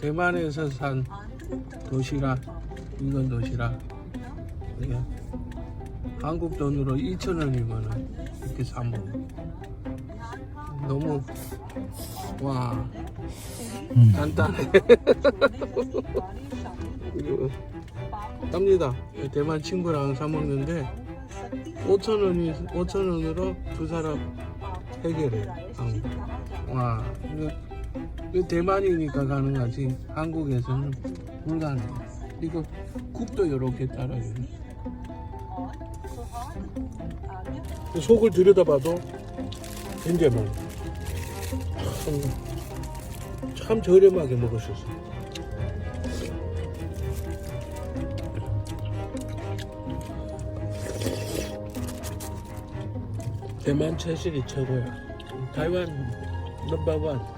대만에서 산 도시락 이건 도시락 이게 한국 돈으로 2,000원이면은 이렇게 사 먹어. 너무 와. 음. 간단해. 이거 쌉니다. 대만 친구랑 사 먹는데 5,000원이 5,000원으로 두 사람 해결해 한국. 와 대만이니까 가능하지. 한국에서는 불가능해. 이거 국도 이렇게 따라요. 속을 들여다봐도 굉장히 참, 참 저렴하게 먹을 수 있어 대만 채식이 최고야.台湾넘버원.